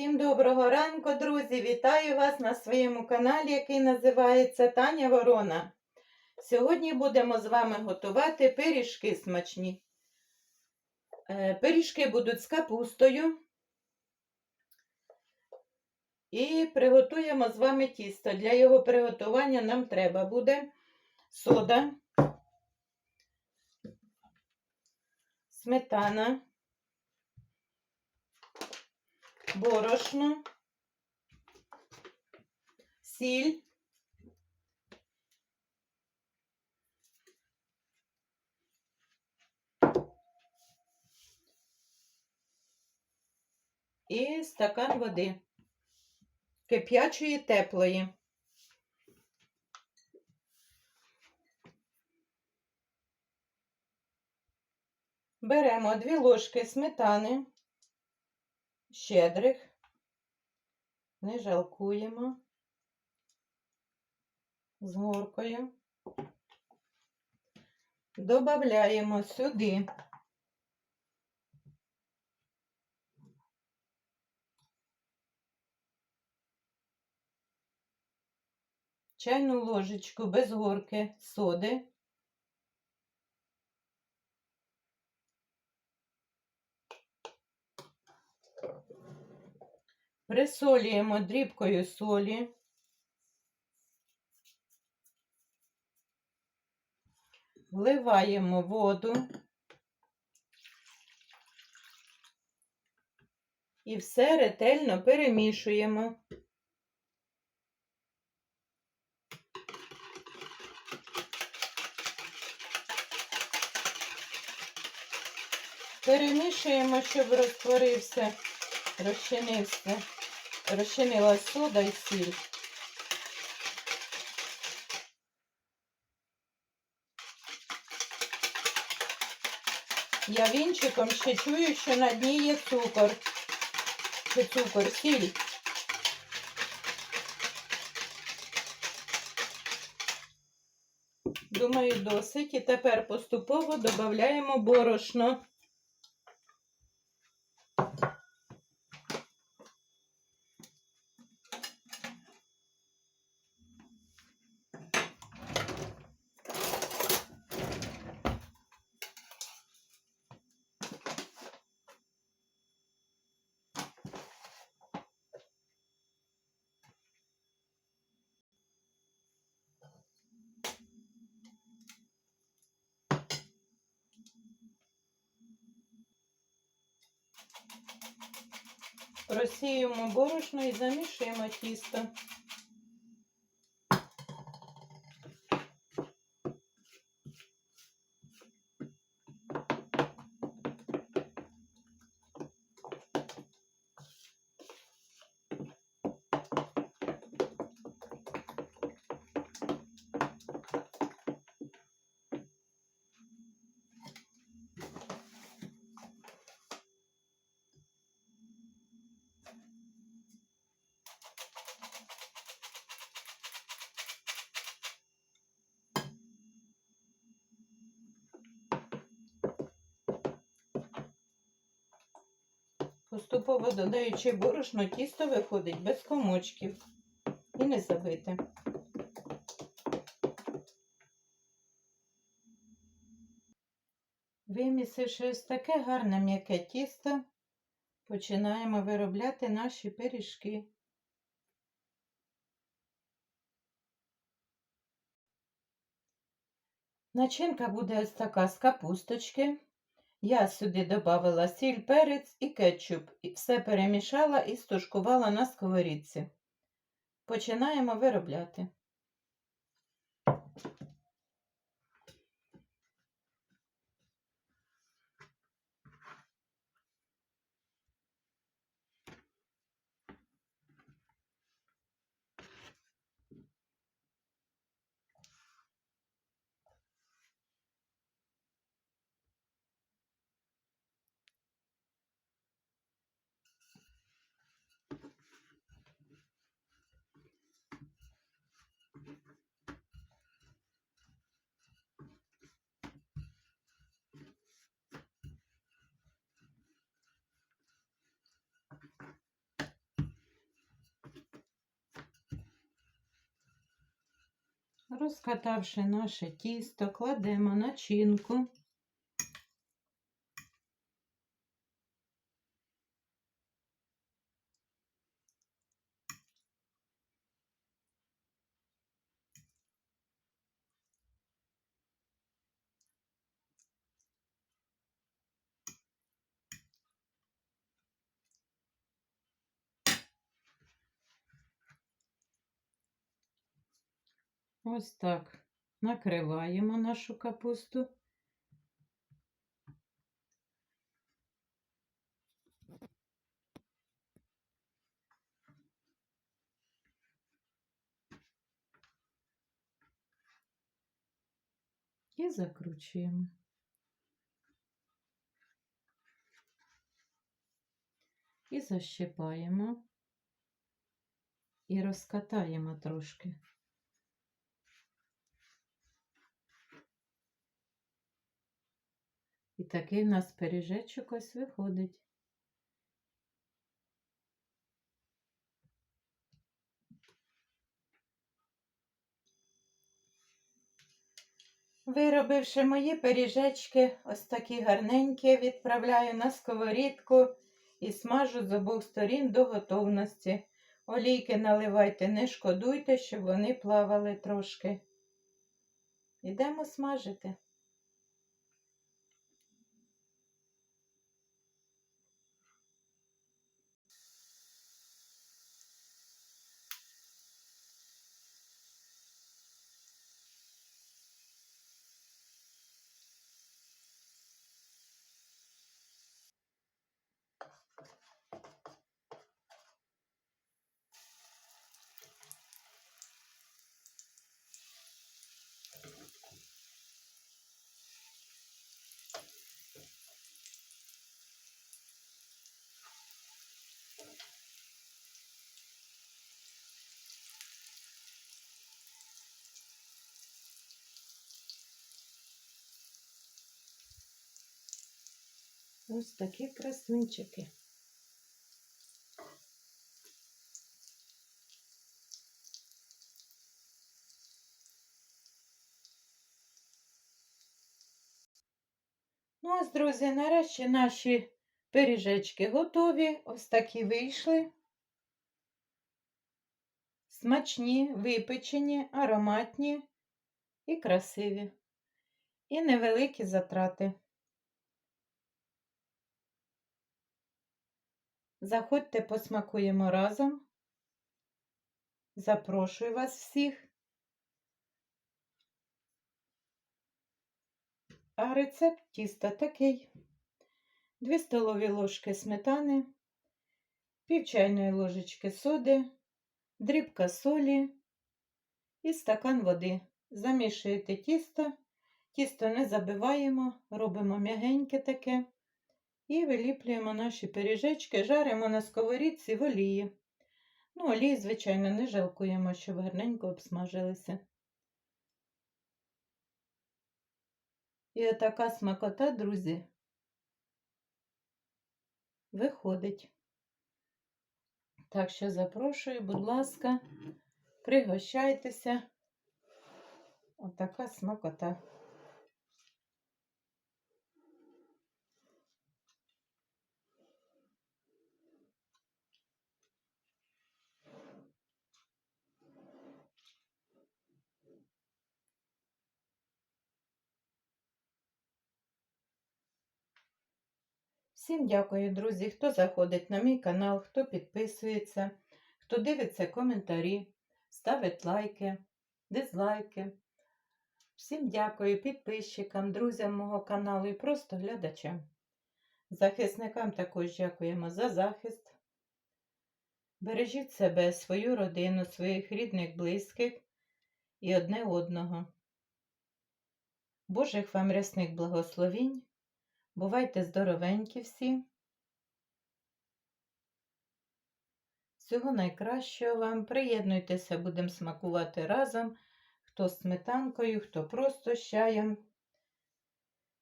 Всім доброго ранку, друзі! Вітаю вас на своєму каналі, який називається Таня Ворона. Сьогодні будемо з вами готувати пиріжки смачні. Е, Пиріжки будуть з капустою. І приготуємо з вами тісто. Для його приготування нам треба буде сода, сметана. Борошно, сіль, і стакан води, кип'ячої теплої. Беремо дві ложки сметани щедрих, не жалкуємо з горкою. Добавляємо сюди чайну ложечку без горки соди. Присолюємо дрібкою солі. Вливаємо воду. І все ретельно перемішуємо. Перемішуємо, щоб розтворився, розчинився, розчинилась сода і сіль. Я вінчиком ще чую, що на дні є цукор. Чи цукор, сіль. Думаю, досить. І тепер поступово додаємо борошно. Розсіюємо борошно і замішуємо тісто. Поступово додаючи борошно, тісто виходить без комочків і не забите. Вимісивши ось таке гарне м'яке тісто, починаємо виробляти наші пиріжки. Начинка буде ось така з капусточки. Я сюди додавала сіль, перець і кетчуп. І все перемішала і стушкувала на сковорідці. Починаємо виробляти. Розкатавши наше тісто, кладемо начинку. Ось так накриваємо нашу капусту. І закручуємо. І защипаємо. І розкатаємо трошки. Такий в нас пиріжечок ось виходить. Виробивши мої пиріжечки, ось такі гарненькі, відправляю на сковорідку і смажу з обох сторін до готовності. Олійки наливайте, не шкодуйте, щоб вони плавали трошки. Ідемо смажити. Ось такі красунчики. Ну, ось, друзі, нарешті наші пиріжечки готові. Ось такі вийшли. Смачні, випечені, ароматні і красиві. І невеликі затрати. Заходьте, посмакуємо разом. Запрошую вас всіх. А рецепт тіста такий: 2 столові ложки сметани, пів чайної ложечки соди, дрібка солі і стакан води. Замішуєте тісто, тісто не забиваємо, робимо м'ягеньке таке. І виліплюємо наші пиріжечки, жаримо на сковорідці в олії. Ну, олії, звичайно, не жалкуємо, щоб гарненько обсмажилися. І отака смакота, друзі, виходить. Так що запрошую, будь ласка, пригощайтеся. Отака смакота. Всім дякую, друзі, хто заходить на мій канал, хто підписується, хто дивиться коментарі, ставить лайки, дизлайки. Всім дякую підписчикам, друзям мого каналу і просто глядачам. Захисникам також дякуємо за захист. Бережіть себе, свою родину, своїх рідних, близьких і одне одного. Божих вам рясних благословінь. Бувайте здоровенькі всі. Всього найкращого вам. Приєднуйтеся, будемо смакувати разом. Хто з сметанкою, хто просто з чаєм.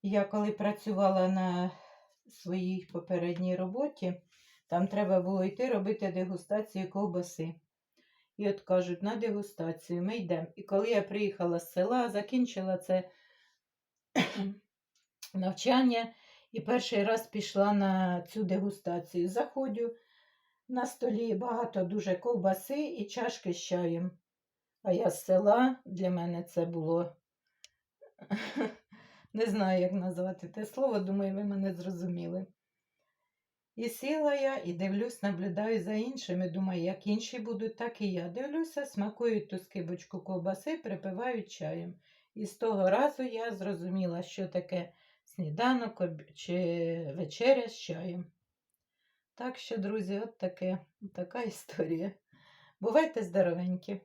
Я коли працювала на своїй попередній роботі, там треба було йти робити дегустацію ковбаси. І от кажуть, на дегустацію ми йдемо. І коли я приїхала з села, закінчила це навчання і перший раз пішла на цю дегустацію. Заходжу на столі багато дуже ковбаси і чашки з чаєм. А я з села, для мене це було. Не знаю, як назвати те слово, думаю, ви мене зрозуміли. І сіла я і дивлюсь, наблюдаю за іншими. Думаю, як інші будуть, так і я. Дивлюся, смакують ту скибочку ковбаси, припивають чаєм. І з того разу я зрозуміла, що таке сніданок чи вечеря з чаєм. Так що, друзі, от таке, така історія. Бувайте здоровенькі!